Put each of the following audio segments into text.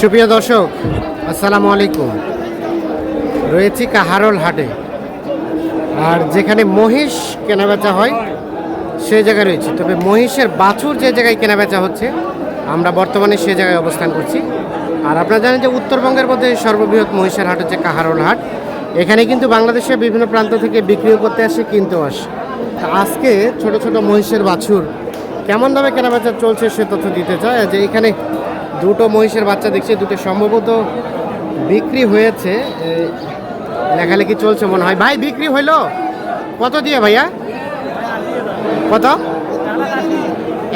সুপ্রিয় দর্শক, আসসালামু আলাইকুম। রয়েছি কাহারল হাটে। আর যেখানে মহিষ কেনাবেচা হয়, সে জায়গায় রয়েছে। তবে মহিষের বাছুর যে জায়গায় কেনাবেচা হচ্ছে, আমরা বর্তমানে সে জায়গায় অবস্থান করছি। আর আপনারা জানেন যে উত্তরবঙ্গের মধ্যে সর্ববৃহৎ মহিষের হাট হচ্ছে কাহারল হাট। এখানে কিন্তু বাংলাদেশের বিভিন্ন প্রান্ত থেকে বিক্রিও করতে আসে, কিনতেও আসে। আজকে ছোট ছোট মহিষের বাছুর কেমন দামে কেনাবেচা চলছে সে তথ্য দিতে চায় যে এখানে দুটো মহিষের বাচ্চা দেখছি, দুটো সম্ভবত বিক্রি হয়েছে। লেখালেখি চলছে মনে হয়। ভাই, বিক্রি হইল? কত দিয়ে ভাইয়া? কত?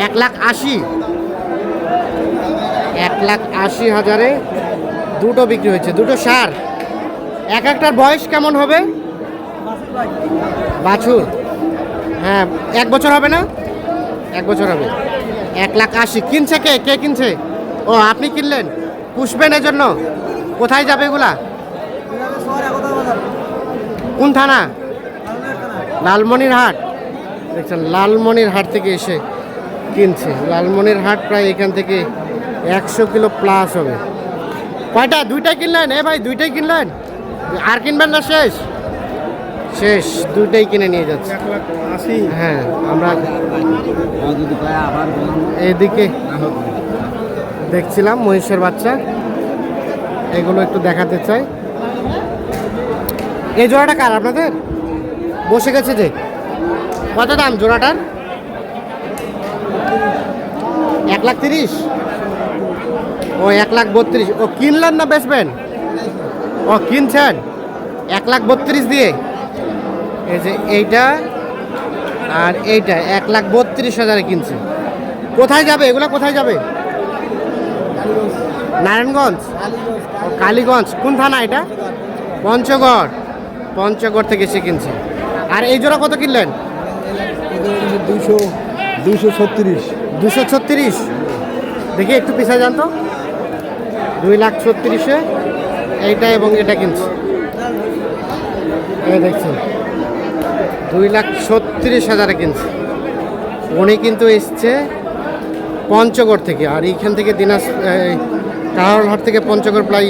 এক লাখ আশি। এক লাখ আশি হাজারে দুটো বিক্রি হয়েছে, দুটো সার। এক একটার বয়স কেমন হবে? বাছুর। হ্যাঁ এক বছর হবে না? এক বছর হবে। এক লাখ আশি। কিনছে কে? কে কিনছে? ও আপনি কিনলেন? পুষবেন এর জন্য কোথায় যাবে এগুলা? কোন থানা? লালমনির হাট দেখছেন লালমনির হাট থেকে এসে কিনছে। লালমনির হাট প্রায় এখান থেকে একশো কিলো প্লাস হবে। কয়টা? দুইটাই কিনলেন? এ ভাই দুইটাই কিনলেন? আর কিনবেন না শেষ? শেষ দুইটাই কিনে নিয়ে যাচ্ছে। হ্যাঁ আমরা এদিকে দেখছিলাম, মহিষের বাচ্চা। এগুলো একটু দেখাতে চাই। এই জোড়াটা কার আপনাদের? বসে গেছে যে। কত দাম জোড়াটার? এক লাখ তিরিশ? ও, এক লাখ বত্রিশ। ও, কিনলেন না বেচবেন? ও, কিনছেন? এক লাখ বত্রিশ দিয়ে। এই যে এইটা আর এইটা, এক লাখ বত্রিশ হাজারে কিনছে। কোথায় যাবে? এগুলো কোথায় যাবে? নারায়ণগঞ্জ? কালীগঞ্জ। কোন থানা এটা? পঞ্চগড়। পঞ্চগড় থেকে এসে কিনছে। আর এই জোড়া কত কিনলেন? দুশো দুশো ছত্রিশ। দুশো ছত্রিশ? দেখি একটু পিছায় যান তো। দুই লাখ ছত্রিশে। এইটা এবং এটা কিনছে। এই দেখছেন। দুই লাখ ছত্রিশ হাজারে কিনছে। উনি কিন্তু এসছে পঞ্চগড় থেকে। আর এইখান থেকে দিনাজ কাহারহাট থেকে পঞ্চগড় প্রায়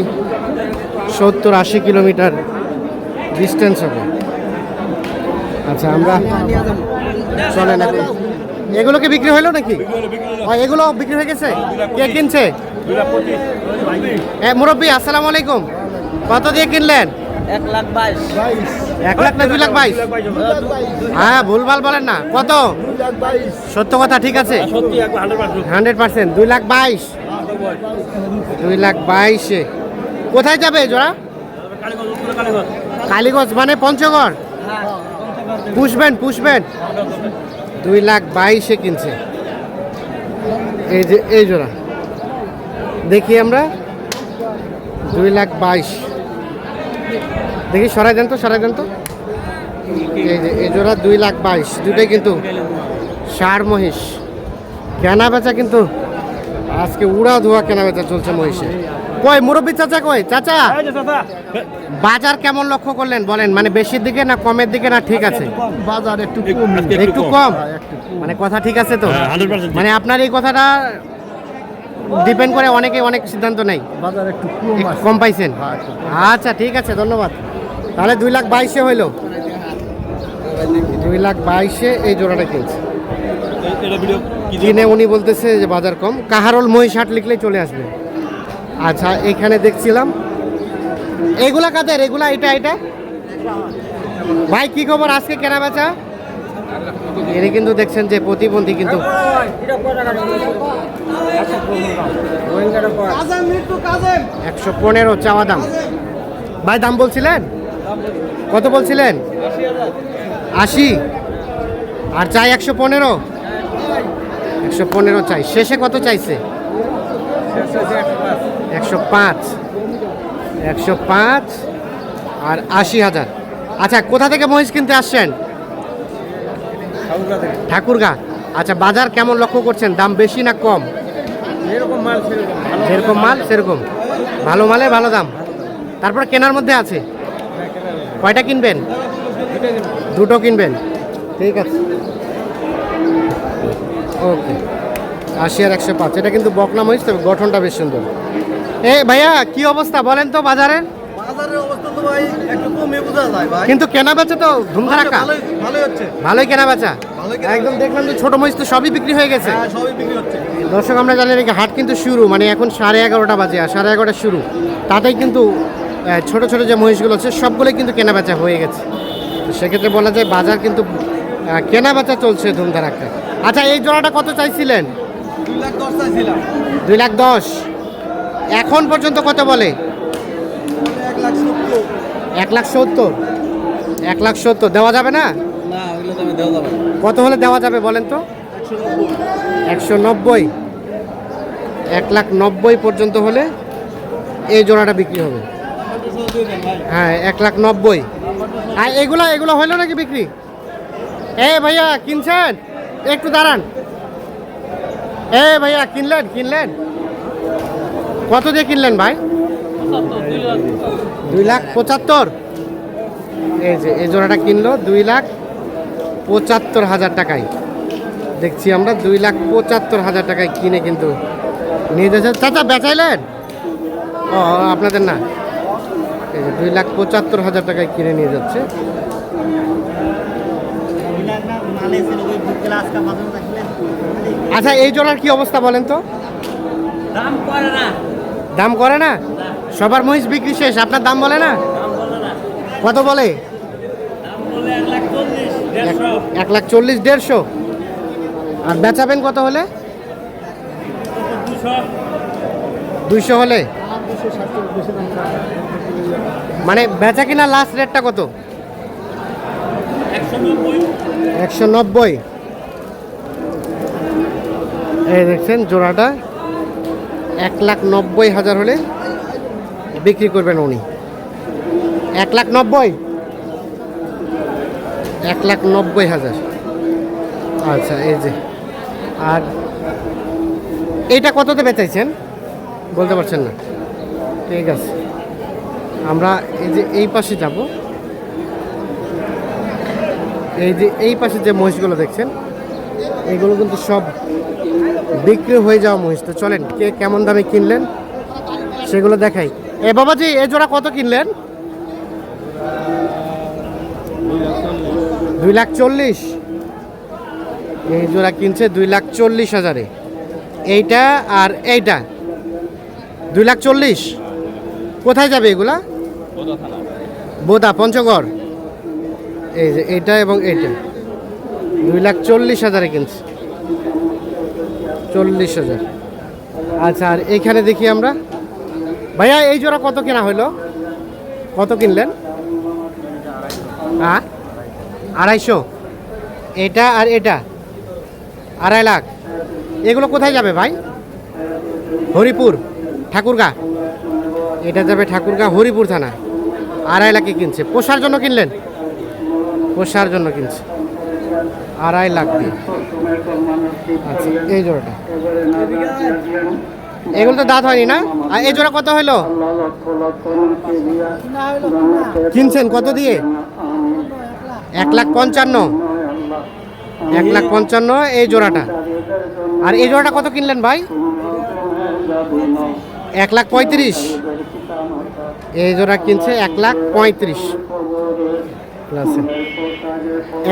সত্তর আশি কিলোমিটার ডিস্টেন্স হবে। আচ্ছা আমরা চলেন এখন এগুলো কি বিক্রি হলো নাকি? এগুলো বিক্রি হয়ে গেছে? কে কিনছে? এ মুরব্বী আসসালামু আলাইকুম। কত দিয়ে কিনলেন? এক লাখ বাইশ। বাইশ। এক লাখ না দুই লাখ বাইশ? হ্যাঁ ভুলভাল বলেন না। কত? সত্য কথা, ঠিক আছে? Hundred percent. দুই লাখ বাইশ। দুই লাখ বাইশে। কোথায় যাবে জোড়া? কালীগঞ্জ মানে পঞ্চগড়? পুষবেন পুষবেন। দুই লাখ বাইশে কিনছে। এই যে, এই জোড়া। দেখি আমরা। দুই লাখ বাইশ। দেখি সরাই দেন তো সরাই দেন তো। এই যে এই জোড়া দুই লাখ বাইশ দুটোই কিন্তু সার মহিষ। কেনা বেচা কিন্তু আজকে উড়া ধোয়া কেনা বেচা চলছে মহিষে। কই মুরব্বী চাচা কই? চাচা বাজার কেমন লক্ষ্য করলেন বলেন মানে বেশির দিকে না কমের দিকে না ঠিক আছে? বাজার একটু একটু কম। হ্যাঁ, একটু কম। মানে কথা ঠিক আছে তো? হ্যাঁ, 100% মানে আপনার এই কথাটা ডিপেন্ড করে অনেকে অনেক সিদ্ধান্ত নেই বাজার একটু কম পাইছেন? হ্যাঁ, আচ্ছা ঠিক আছে ধন্যবাদ। তাহলে দুই লাখ বাইশে হইল। দুই লাখ বাইশে এই জোড়াটা কিনছে। কিনে উনি বলতেছে যে বাজার কম। কাহারল মহিষ হাট লিখলেই চলে আসবে। আচ্ছা এখানে দেখছিলাম। এগুলা কাদের? এগুলা এটা এটা? ভাই কি খবর? আজকে কেনা বেচা? এনে কিন্তু দেখছেন যে প্রতিবন্ধী কিন্তু একশো পনেরো চাওয়া দাম। ভাই দাম বলছিলেন? কত বলছিলেন? আশি। আর চাই একশো পনেরো? একশো পনেরো চাই। শেষে কত চাইছে? একশো পাঁচ। একশো পাঁচ। আর আশি হাজার। আচ্ছা কোথা থেকে মহিষ কিনতে আসছেন? ঠাকুরগা আচ্ছা বাজার কেমন লক্ষ্য করছেন? দাম বেশি না কম? সেরকম। যেরকম মাল সেরকম। ভালো মালে ভালো দাম। তারপর কেনার মধ্যে আছে? কয়টা কিনবেন? দুটো কিনবেন। ঠিক আছে। ওকে। আশি আর একশো পাঁচ। এটা কিন্তু বকনা মহিষ তবে গঠনটা বেশ সুন্দর। এ ভাইয়া কি অবস্থা বলেন তো বাজারের? ভাই কিন্তু কেনা বেচা তো ভালোই ভালোই কেনা বেচা। একদম দেখলাম যে ছোট মহিষ তো সবই বিক্রি হয়ে গেছে। হ্যাঁ দর্শক আমরা জানি হাট কিন্তু শুরু মানে এখন সাড়ে এগারোটা বাজে আর সাড়ে এগারোটা শুরু। তাতেই কিন্তু ছোট ছোট যে মহিষগুলো আছে সবগুলোই কিন্তু কেনা বেচা হয়ে গেছে। সেক্ষেত্রে বলা যায় বাজার কিন্তু আহ, কেনা বেচা চলছে ধুমধারাক্কা আচ্ছা এই জোড়াটা কত চাইছিলেন? দুই লাখ দশ এখন পর্যন্ত কত বলে? এক লাখ সত্তর। এক লাখ সত্তর? দেওয়া যাবে না। কত হলে দেওয়া যাবে বলেন তো? একশো নব্বই। এক লাখ নব্বই পর্যন্ত হলে এই জোড়াটা বিক্রি হবে। হ্যাঁ এক লাখ নব্বই। আর এগুলো এগুলো হইল নাকি বিক্রি? এ ভাইয়া, কিনছেন? একটু দাঁড়ান। এ ভাইয়া, কিনলেন কিনলেন। কত দিয়ে কিনলেন ভাই? দুই লাখ পঁচাত্তর। এই যে এই জোড়াটা কিনলো, দুই লাখ পঁচাত্তর হাজার টাকায়। দেখছি আমরা, দুই লাখ পঁচাত্তর হাজার টাকায় কিনে কিন্তু নিয়ে যাচ্ছে। চাচা, বেচাইলেন? ও, আপনাদের না। এই যে দুই লাখ পঁচাত্তর হাজার টাকায় কিনে নিয়ে যাচ্ছে। আচ্ছা এই জোড়ার কি অবস্থা বলেন তো? দাম করে না। দাম করে না? সবার মহিষ বিক্রি শেষ আপনার দাম বলে না? দাম বলে না। কত বলে? এক লাখ চল্লিশ দেড়শো। আর বেচাবেন কত হলে? দুশো। দুইশো হলে? মানে বেচা কিনা লাস্ট রেটটা কত? একশো নব্বই। এই দেখছেন, জোড়াটা এক লাখ নব্বই হাজার হলে বিক্রি করবেন উনি। এক লাখ নব্বই? এক লাখ নব্বই হাজার। আচ্ছা এই যে। আর এইটা কততে বেচাইছেন? বলতে পারছেন না। ঠিক আছে। আমরা এই যে এই পাশে যাব। এই যে এই পাশে যে মহিষগুলো দেখছেন, এগুলো কিন্তু সব বিক্রি হয়ে যাওয়া মহিষ। তো চলেন, কে কেমন দামে কিনলেন সেগুলো দেখাই। এ বাবাজি, এ জোড়া কত কিনলেন? দুই লাখ চল্লিশ। এই জোড়া কিনছে দুই লাখ চল্লিশ হাজারে। এইটা আর এইটা। দুই লাখ চল্লিশ। কোথায় যাবে এগুলা? বোদা, পঞ্চগড়। এই যে এটা এবং এইটা দুই লাখ চল্লিশ হাজারে কিনছে। চল্লিশ হাজার। আচ্ছা আর এইখানে দেখি আমরা। ভাইয়া, এই জোড়া কত কেনা হলো কত কিনলেন? হ্যাঁ? আড়াইশো। এটা আর এটা? আড়াই লাখ। এগুলো কোথায় যাবে ভাই? হরিপুর, ঠাকুরগা। এটা যাবে ঠাকুরগা হরিপুর থানা। আড়াই লাখে কিনছে। পোষার জন্য কিনলেন? পোষার জন্য কিনছে। আড়াই লাখ দিয়ে। আচ্ছা এই জোড়াটা। এগুলো তো দাঁত হয়নি না? আর এই জোড়া কত হলো? কিনছেন কত দিয়ে? এক লাখ পঞ্চান্ন। এক লাখ পঞ্চান্ন এই জোড়াটা। আর এই জোড়াটা কত কিনলেন ভাই? এক লাখ পঁয়ত্রিশ। এই জোড়া কিনছে এক লাখ পঁয়ত্রিশ।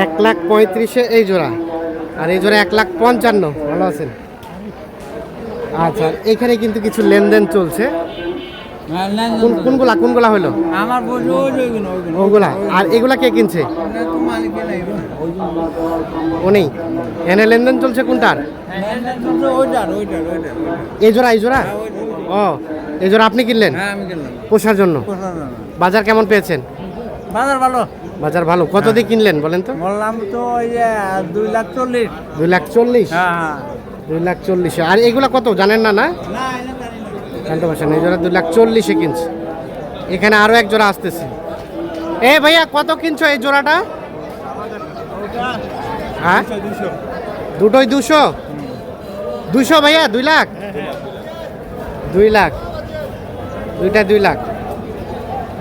এক লাখ পঁয়ত্রিশে এই জোড়া। আর এই জোড়া এক লাখ পঞ্চান্ন। ভালো আছেন? আচ্ছা এখানে কিন্তু কিছু লেনদেন চলছে। কোনগুলা কোনগুলা হলো আমার ওগুলা। আর এগুলা কে কিনছে? নেই। এনে লেনদেন চলছে কোনটার? এই জোড়া এই জোড়া? ও এই জোড়া আপনি কিনলেন? হ্যাঁ পোষার জন্য। বাজার কেমন পেয়েছেন? বাজার ভালো। বাজার ভালো। কত দিয়ে কিনলেন বলেন তো? বললাম তো ওই যে দুই লাখ চল্লিশ। দুই লাখ চল্লিশ? হ্যাঁ হ্যাঁ। দুই লাখ চল্লিশ। আর এগুলা কত? জানেন না? না জানতে পারছেন, এই জোড়া দুই লাখ চল্লিশে কিনছে। এখানে আরও এক জোড়া আসতেছে। এ ভাইয়া, কত কিনছো এই জোড়াটা? হ্যাঁ? দুটোই দুশো? দুশো ভাইয়া, দুই লাখ? দুই লাখ। দুইটা দুই লাখ।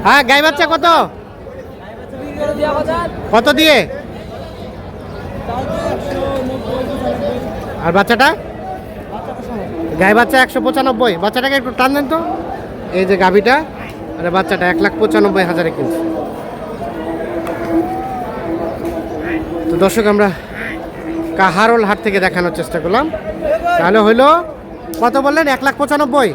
হ্যাঁ গাই বাচ্চা কত? কত দিয়ে? আর বাচ্চাটা? গাই বাচ্চা একশো পঁচানব্বই। বাচ্চাটাকে একটু টান দেন তো। এই যে গাভিটা, আর বাচ্চাটা এক লাখ পঁচানব্বই হাজারে কিনছে। তো দর্শক, আমরা কাহারোল হাট থেকে দেখানোর চেষ্টা করলাম। তাহলে হইল, কত বললেন? এক লাখ পঁচানব্বই।